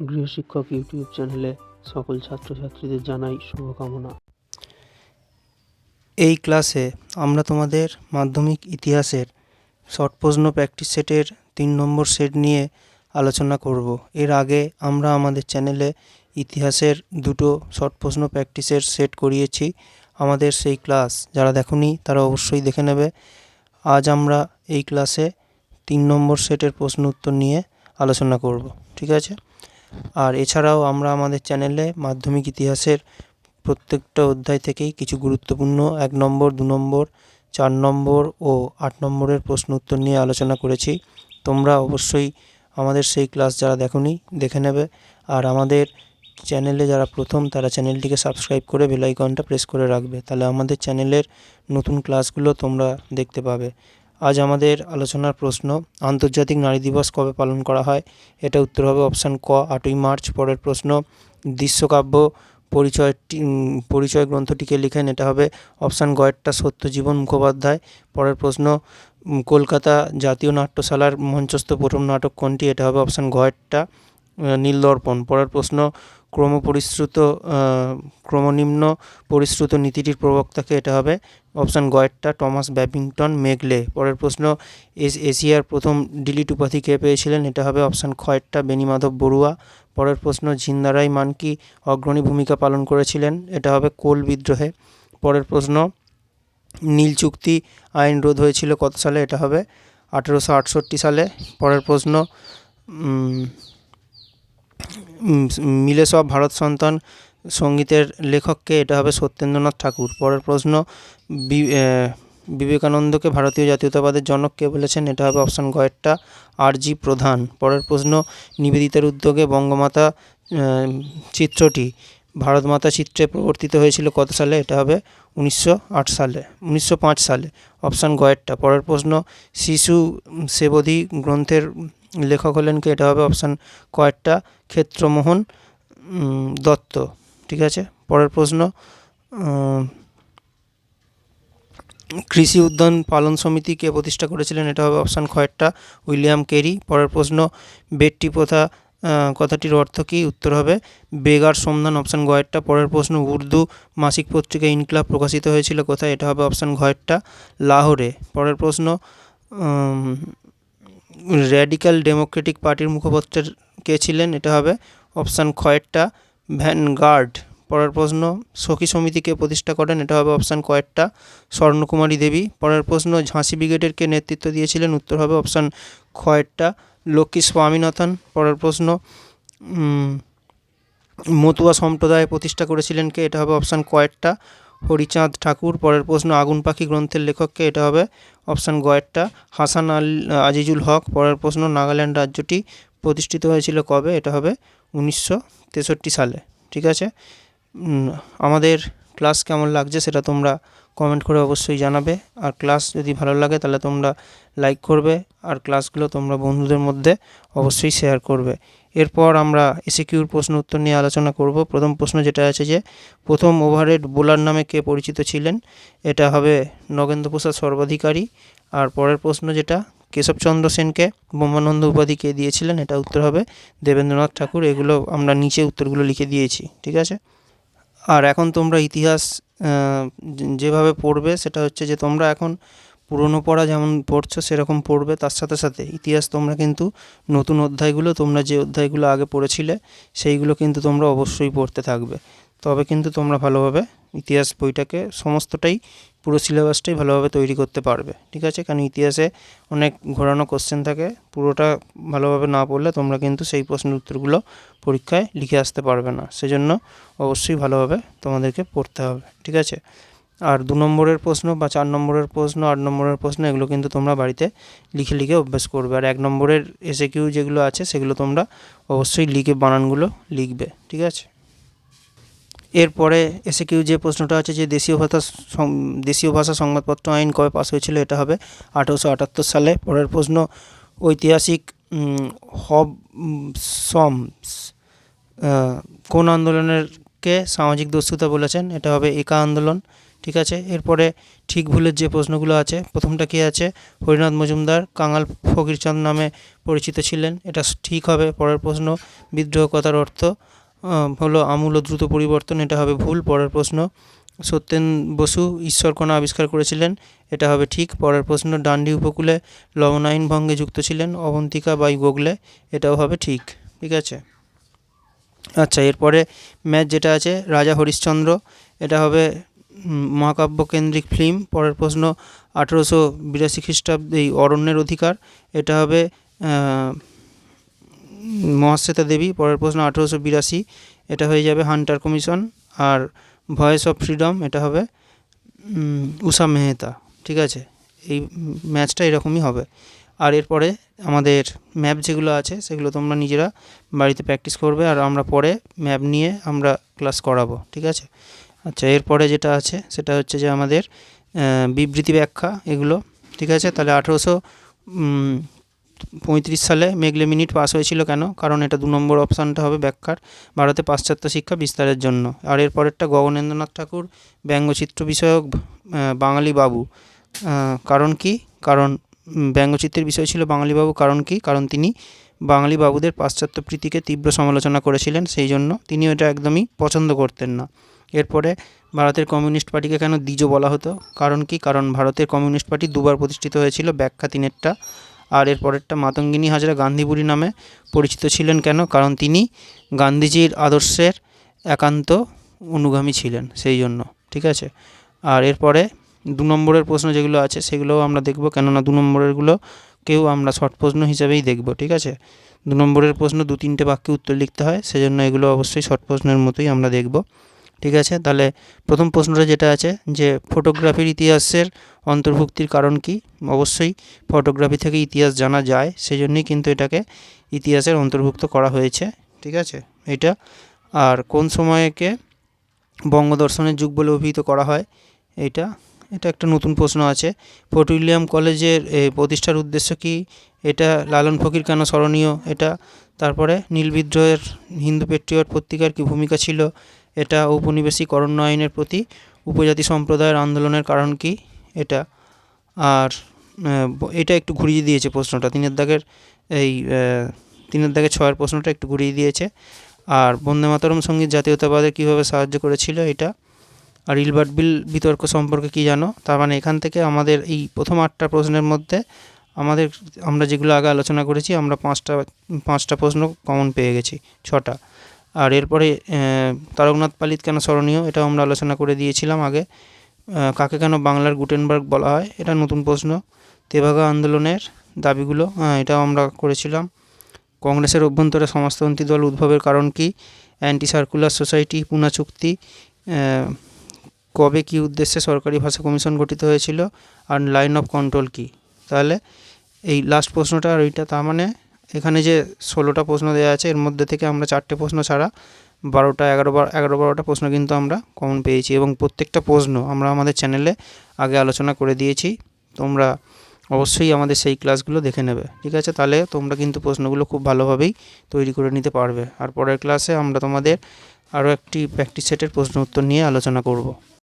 গৃহশিক্ষক YouTube চ্যানেলে সকল ছাত্রছাত্রীদের জানাই শুভকামনা। এই ক্লাসে আমরা তোমাদের মাধ্যমিক ইতিহাসের শর্ট প্রশ্ন প্র্যাকটিস সেটের তিন নম্বর সেট নিয়ে আলোচনা করব। এর আগে আমরা আমাদের চ্যানেলে ইতিহাসের দুটো শর্ট প্রশ্ন প্র্যাকটিসের সেট করিয়েছি। আমাদের সেই ক্লাস, যারা দেখোনি তারা অবশ্যই দেখে নেবে। আজ আমরা এই ক্লাসে তিন নম্বর সেটের প্রশ্ন উত্তর নিয়ে আলোচনা করব। ঠিক আছে? আর এছাড়াও আমরা আমাদের চ্যানেলে মাধ্যমিক ইতিহাসের প্রত্যেকটা অধ্যায় থেকেই কিছু গুরুত্বপূর্ণ এক নম্বর, দু নম্বর, চার নম্বর ও আট নম্বরের প্রশ্ন উত্তর নিয়ে আলোচনা করেছি। তোমরা অবশ্যই আমাদের সেই ক্লাস যারা দেখোনি দেখে নেবে। আর আমাদের চ্যানেলে যারা প্রথম তারা চ্যানেলটিকে সাবস্ক্রাইব করে বেলাইকনটা প্রেস করে রাখবে। তাহলে আমাদের চ্যানেলের নতুন ক্লাসগুলো তোমরা দেখতে পাবে। আজ আমাদের আলোচনার প্রশ্ন, আন্তর্জাতিক নারী দিবস কবে পালন করা হয়? এটা উত্তর হবে অপশান ক, আটই মার্চ। পরের প্রশ্ন, দৃশ্যকাব্য পরিচয়টি পরিচয় গ্রন্থটিকে লিখেন, এটা হবে অপশান গয়েরটা সত্যজীবন মুখোপাধ্যায়। পরের প্রশ্ন কলকাতা জাতীয় নাট্যশালার মঞ্চস্থ প্রথম নাটক কোনটি? এটা হবে অপশান গয়েরটা নীলদর্পণ পরের প্রশ্ন ক্রমপরিশ্রুত ক্রমনিম্ন পরিশ্রুত নীতিটির প্রবক্তাকে এটা হবে অপশান গয়েরটা টমাস ব্যাবিংটন মেগলে পরের প্রশ্ন, এস- এশিয়ার প্রথম ডিলিট উপাধি কে পেয়েছিলেন? এটা হবে অপশান খয়েরটা বেনিমাধব বড়ুয়া। পরের প্রশ্ন ঝিন্দারাই মানকি অগ্রণী ভূমিকা পালন করেছিলেন? এটা হবে কোল বিদ্রোহে। পরের প্রশ্ন, নীল চুক্তি আইন রোধ হয়েছিল কত সালে? এটা হবে আঠেরোশো আটষট্টি সালে। পরের প্রশ্ন মিলে সব ভারত সন্তান সঙ্গীতের লেখককে এটা হবে সত্যেন্দ্রনাথ ঠাকুর। পরের প্রশ্ন বিবেকানন্দকে ভারতীয় জাতীয়তাবাদের জনক কে বলেছেন? এটা হবে অপশান গয়েরটা আর জি প্রধান। পরের প্রশ্ন, নিবেদিতার উদ্যোগে বঙ্গমাতা চিত্রটি ভারতমাতা চিত্রে প্রবর্তিত হয়েছিল কত সালে? এটা হবে উনিশশো আট সালে, উনিশশো পাঁচ সালে। অপশান গয়েরটা পরের প্রশ্ন, শিশু সেবধি গ্রন্থের লেখক হলেন কে? এটা হবে অপশান কয়েকটা। ক্ষেত্রমোহন দত্ত, ঠিক আছে? পরের প্রশ্ন কৃষি উদ্যান পালন সমিতি কে প্রতিষ্ঠা করেছিলেন? এটা হবে অপশান খয়েরটা উইলিয়াম কেরি, পরের প্রশ্ন, বেটটি প্রথা কথাটির অর্থ কী? উত্তর হবে, বেগার সন্ধান অপশান গয়েরটা পরের প্রশ্ন, উর্দু মাসিক পত্রিকা ইনকলাব প্রকাশিত হয়েছিল কোথায়? এটা হবে অপশান ঘয়েরটা লাহোরে। পরের প্রশ্ন র্যাডিক্যাল ডেমোক্রেটিক পার্টির মুখপাত্রের কে ছিলেন? এটা হবে অপশান খয়েরটা ভ্যানগার্ড, পরের প্রশ্ন, সখী সমিতিকে প্রতিষ্ঠা করেন? এটা হবে অপশান কয়েকটা। স্বর্ণকুমারী দেবী, পরের প্রশ্ন, ঝাঁসি ব্রিগেডের কে নেতৃত্ব দিয়েছিলেন? উত্তর হবে অপশান খয়েরটা লক্ষ্মী স্বামীনাথন, পরের প্রশ্ন মতুয়া সম্প্রদায় প্রতিষ্ঠা করেছিলেন কে? এটা হবে অপশান কয়েকটা। হরিচাঁদ ঠাকুর, পরের প্রশ্ন, আগুন পাখি গ্রন্থের লেখককে, এটা হবে অপশান গয়েরটা হাসান আল, আজিজুল হক, পরের প্রশ্ন, নাগাল্যান্ড রাজ্যটি প্রতিষ্ঠিত হয়েছিল কবে, এটা হবে উনিশশো তেষট্টি সালে, ঠিক আছে? আমাদের ক্লাস কেমন লাগছে সেটা তোমরা কমেন্ট করে অবশ্যই জানাবে, আর ক্লাস যদি ভালো লাগে তাহলে তোমরা লাইক করবে, আর ক্লাসগুলো তোমরা বন্ধুদের মধ্যে অবশ্যই শেয়ার করবে। এরপর আমরা এসিকিউর প্রশ্ন উত্তর নিয়ে আলোচনা করব। প্রথম প্রশ্ন যেটা আছে যে, প্রথম ওভারহেড বোলার নামে কে পরিচিত ছিলেন? এটা হবে নগেন্দ্র প্রসাদ সর্বাধিকারী। আর পরের প্রশ্ন যেটা, কেশবচন্দ্র সেনকে ব্রহ্মানন্দ উপাধি কে দিয়েছিলেন? এটা উত্তর হবে দেবেন্দ্রনাথ ঠাকুর। এগুলো আমরা নিচে উত্তরগুলো লিখে দিয়েছি, ঠিক আছে? আর এখন তোমরা ইতিহাস যেভাবে পড়বে, সেটা হচ্ছে যে তোমরা এখন পুরনো পড়া যেমন পড়ছো, সেরকম পড়বে। তার সাথে সাথে ইতিহাস তোমরা কিন্তু নতুন অধ্যায়গুলো, তোমরা যে অধ্যায়গুলো আগে পড়েছিলে, সেইগুলো কিন্তু তোমরা অবশ্যই পড়তে থাকবে। তবে কিন্তু তোমরা ভালোভাবে ইতিহাস বইটাকে সমস্তটাই, পুরো সিলেবাসটাই ভালোভাবে তৈরি করতে পারবে। ঠিক আছে? কারণ ইতিহাসে অনেক ঘোরানো কোশ্চেন থাকে। পুরোটা ভালোভাবে না পড়লে তোমরা কিন্তু সেই প্রশ্নের উত্তরগুলো পরীক্ষায় লিখে আসতে পারবে না। সেজন্য অবশ্যই ভালোভাবে তোমাদেরকে পড়তে হবে। ঠিক আছে? আর দু নম্বরের প্রশ্ন বা চার নম্বরের প্রশ্ন, আট নম্বরের প্রশ্ন, এগুলো কিন্তু তোমরা বাড়িতে লিখে লিখে অভ্যাস করবে। আর এক নম্বরের এসে কিউ যেগুলো আছে সেগুলো তোমরা অবশ্যই লিখে বানানগুলো লিখবে, ঠিক আছে? এরপরে এসে কিউ যে প্রশ্নটা আছে যে দেশীয় ভাষা দেশীয় ভাষা সংবাদপত্র আইন কবে পাস হয়েছিল, এটা হবে আঠেরোশো আটাত্তর সালে। পরের প্রশ্ন, ঐতিহাসিক হব, সম কোন আন্দোলনেরকে সামাজিক দস্যুতা বলেছেন? এটা হবে একা আন্দোলন। ঠিক আছে? এরপরে ঠিক ভুলের যে প্রশ্নগুলো আছে, প্রথমটা কি আছে? হরিনাথ মজুমদার কাঙাল ফকিরচাঁদ নামে পরিচিত ছিলেন। এটা ঠিক হবে, পরের প্রশ্ন। বিদ্রোহ কথার অর্থ হলো আমূল ও দ্রুত পরিবর্তন, এটা হবে ভুল, পরের প্রশ্ন। সত্যেন বসু ঈশ্বরকণা আবিষ্কার করেছিলেন, এটা হবে ঠিক। পরের প্রশ্ন, ডান্ডি উপকূলে লবণায়ন ভঙ্গে যুক্ত ছিলেন, অবন্তিকা বাই গোগলে, এটাও হবে ঠিক। ঠিক আছে? আচ্ছা এরপরে ম্যাচ যেটা আছে, রাজা হরিশ্চন্দ্র, এটা হবে উম, মহাকাব্য কেন্দ্রিক ফিল্ম পরের প্রশ্ন আঠেরোশো বিরাশি খ্রিস্টাব্দে এই অরণ্যের অধিকার এটা হবে মহাশ্বেতা দেবী পরের প্রশ্ন আঠেরোশো বিরাশি এটা হয়ে যাবে হান্টার কমিশন আর ভয়েস অফ ফ্রিডম এটা হবে উষা মেহতা ঠিক আছে? এই ম্যাচটা এরকমই হবে। আর এরপরে আমাদের ম্যাপ যেগুলো আছে সেগুলো তোমরা নিজেরা বাড়িতে প্র্যাকটিস করবে আর আমরা পরে ম্যাপ নিয়ে আমরা ক্লাস করাবো ঠিক আছে? আচ্ছা এরপরে যেটা আছে, সেটা হচ্ছে যে আমাদের বিবৃতি ব্যাখ্যা এগুলো, ঠিক আছে? তাহলে আঠেরোশো পঁয়ত্রিশ সালে মেঘলে মিনিট পাস হয়েছিল কেন? কারণ এটা দু নম্বর অপশানটা হবে ব্যাখ্যার, ভারতে পাশ্চাত্য শিক্ষা বিস্তারের জন্য। আর এর পরেরটা গগনেন্দ্রনাথ ঠাকুর, ব্যঙ্গচিত্র বিষয়ক বাঙালি বাবু। কারণ কি? কারণ ব্যঙ্গচিত্রের বিষয় ছিল বাঙালি বাবু, কারণ কি? কারণ তিনি বাঙালি বাবুদের পাশ্চাত্য প্রীতিকে তীব্র সমালোচনা করেছিলেন, সেই জন্য তিনি এটা একদমই পছন্দ করতেন না। এরপরে ভারতের কমিউনিস্ট পার্টিকে কেন দ্বিজ বলা হতো? কারণ কি? কারণ ভারতের কমিউনিস্ট পার্টি দুবার প্রতিষ্ঠিত হয়েছিল ব্যাখ্যা তিনেরটা। আর এর পরেরটা মাতঙ্গিনী হাজরা গান্ধীবুড়ি নামে পরিচিত ছিলেন কেন? কারণ তিনি গান্ধীজির আদর্শের একান্ত অনুগামী ছিলেন সেই জন্য, ঠিক আছে? আর এরপরে দু নম্বরের প্রশ্ন যেগুলো আছে সেগুলোও আমরা দেখব, কেননা দু নম্বরেরগুলো কেউ আমরা শর্ট প্রশ্ন হিসাবেই দেখব, ঠিক আছে? দু নম্বরের প্রশ্ন দু তিনটে বাক্যে উত্তর লিখতে হয়, সেজন্য এগুলো অবশ্যই শর্ট প্রশ্নের মতোই আমরা দেখব। ঠিক আছে? তাহলে প্রথম প্রশ্নটা যেটা আছে যে ফটোগ্রাফির ইতিহাসের অন্তর্ভুক্তির কারণ কি? অবশ্যই ফটোগ্রাফি থেকে ইতিহাস জানা যায় সেই জন্যই কিন্তু এটাকে ইতিহাসের অন্তর্ভুক্ত করা হয়েছে, ঠিক আছে? এটা আর কোন সময়কে বঙ্গদর্শনের যুগ বলে অভিহিত করা হয়? এইটা এটা একটা নতুন প্রশ্ন আছে। ফোর্ট উইলিয়াম কলেজের প্রতিষ্ঠার উদ্দেশ্য কি? এটা লালন ফকির কেন স্মরণীয়? এটা, তারপরে নীল বিদ্রোহের হিন্দু পেট্রিয়ট পত্রিকার কি ভূমিকা ছিল? এটা ঔপনিবেশিক আইনের প্রতি উপজাতি সম্প্রদায়ের আন্দোলনের কারণ কি এটা? আর এটা একটু ঘুরিয়ে দিয়েছে প্রশ্নটা। তিনের দাগের এই তিনের দাগের ছয়ের প্রশ্নটা একটু ঘুরিয়ে দিয়েছে। আর বন্দে মাতরম সংগীত জাতীয়তাবাদের কীভাবে সাহায্য করেছিল এটা? আর ইলবার্ট বিল বিতর্ক সম্পর্কে কি জানো? তার মানে এখান থেকে আমাদের এই প্রথম আটটা প্রশ্নের মধ্যে আমাদের, আমরা যেগুলো আগে আলোচনা করেছি, আমরা পাঁচটা পাঁচটা প্রশ্ন কমন পেয়ে গেছি, ছটা। আর এরপরে তারকনাথ পালিত কেন স্মরণীয়? এটাও আমরা আলোচনা করে দিয়েছিলাম আগে। কাকে কেন বাংলার গুটেনবার্গ বলা হয়? এটা নতুন প্রশ্ন। তেভাগা আন্দোলনের দাবিগুলো এটাও আমরা করেছিলাম। কংগ্রেসের অভ্যন্তরে সমাজতন্ত্রী দল উদ্ভবের কারণ কি? অ্যান্টি সার্কুলার সোসাইটি, পুনা চুক্তি কবে কী উদ্দেশ্যে সরকারি ভাষা কমিশন গঠিত হয়েছিল? আর লাইন অফ কন্ট্রোল কী? তাহলে এই লাস্ট প্রশ্নটা আর এইটা তার মানে এখানে যে ষোলোটা প্রশ্ন দেওয়া আছে, এর মধ্যে থেকে আমরা চারটে প্রশ্ন ছাড়া বারোটা, এগারো বার, এগারো বারোটা প্রশ্ন কিন্তু আমরা কমন পেয়েছি এবং প্রত্যেকটা প্রশ্ন আমরা আমাদের চ্যানেলে আগে আলোচনা করে দিয়েছি। তোমরা অবশ্যই আমাদের সেই ক্লাসগুলো দেখে নেবে। ঠিক আছে? তাহলে তোমরা কিন্তু প্রশ্নগুলো খুব ভালোভাবেই তৈরি করে নিতে পারবে। আর পরের ক্লাসে আমরা তোমাদের আরও একটি প্র্যাকটিস সেটের প্রশ্ন উত্তর নিয়ে আলোচনা করব।